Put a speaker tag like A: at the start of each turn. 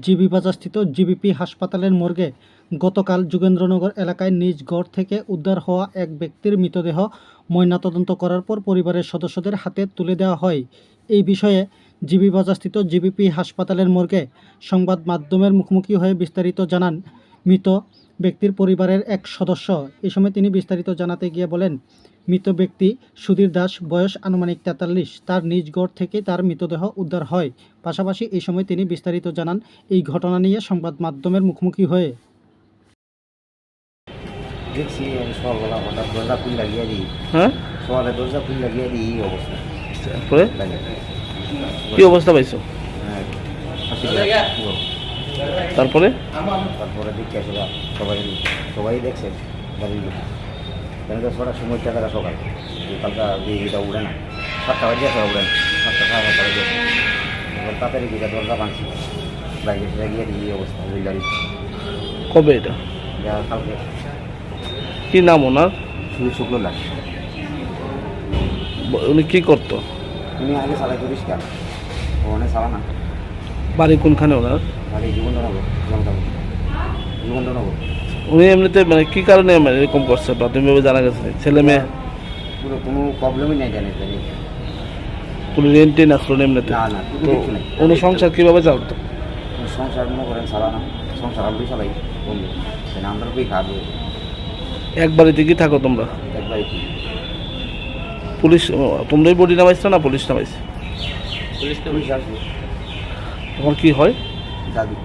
A: GB বাজারস্থিত GBP হাসপাতালের মর্গে গতকাল যোগেন্দ্রনগর এলাকায় নিজ গড় থেকে উদ্ধার হওয়া এক ব্যক্তির মৃতদেহ ময়নাতদন্ত করার পর পরিবারের সদস্যদের হাতে তুলে দেওয়া হয়। এই বিষয়ে জিবি বাজারস্থিত জিবিপি হাসপাতালের মর্গে সংবাদ মাধ্যমের মুখোমুখি হয়ে বিস্তারিত জানান মৃত ব্যক্তির পরিবারের এক সদস্য। এই সময় তিনি বিস্তারিত জানাতে গিয়ে বলেন মৃত ব্যক্তি সুধীর দাস বয়স আনুমানিক তেতাল্লিশ। তার নিজ গড় থেকে তার মৃতদেহ উদ্ধার হয়। পাশাপাশি এই সময় তিনি বিস্তারিত জানান এই ঘটনা নিয়ে সংবাদ মাধ্যমের মুখোমুখি হয়ে।
B: দেখছি সকালবেলা হঠাৎ দরজা খুলে লাগিয়ে দিই
C: হ্যাঁ?
B: সকালে দরজা খুলে লাগিয়ে দিই এই অবস্থা।
C: কি অবস্থা পাইছো?
B: হ্যাঁ।
C: তারপরে?
B: তারপরে দেখছি আসলে সবাই সবাই দেখছে বাড়ির লোক। কেন তো ছটার সময় টাকা সকাল। কালকা এটা উড়ে না। সাতটা বাজে আসে উড়ে না। সাতটা সাড়ে সাতটা বাজে তাড়াতাড়ি গিয়ে দরজা ভাঙছি। বাইরে লাগিয়ে দিই এই অবস্থা বিল্ডারি
C: কবে এটা?
B: কালকে।
C: কী নাম ওনার?
B: শুধু শুক্লো লাগে
C: উনি কী করতো?
B: উনি আগে চালাই করিস কেন? ওখানে চালা না।
C: বাড়ি কোনখানে ওনার?
B: বাড়ি
C: উনি এমনিতে মানে কি কারণে মানে এরকম করছে প্রাথমিকভাবে জানা গেছে? ছেলে মেয়ে?
B: পুরো কোনো প্রবলেমই নেই জানি জানি
C: কোনো রেন্টে আসলো এমনিতে?
B: না
C: তো
B: নেই।
C: উনি সংসার কীভাবে চালতো?
B: সংসার মনে করেন চালানো সংসার আমি চালাই বন্ধু। আমরা কই খাব
C: এক বাড়িতে কি থাকো তোমরা? পুলিশ তোমরাই বডি নামাইছো না পুলিশ নামাইছে?
B: পুলিশ আসবে
C: তখন কি হয়?
B: দাদু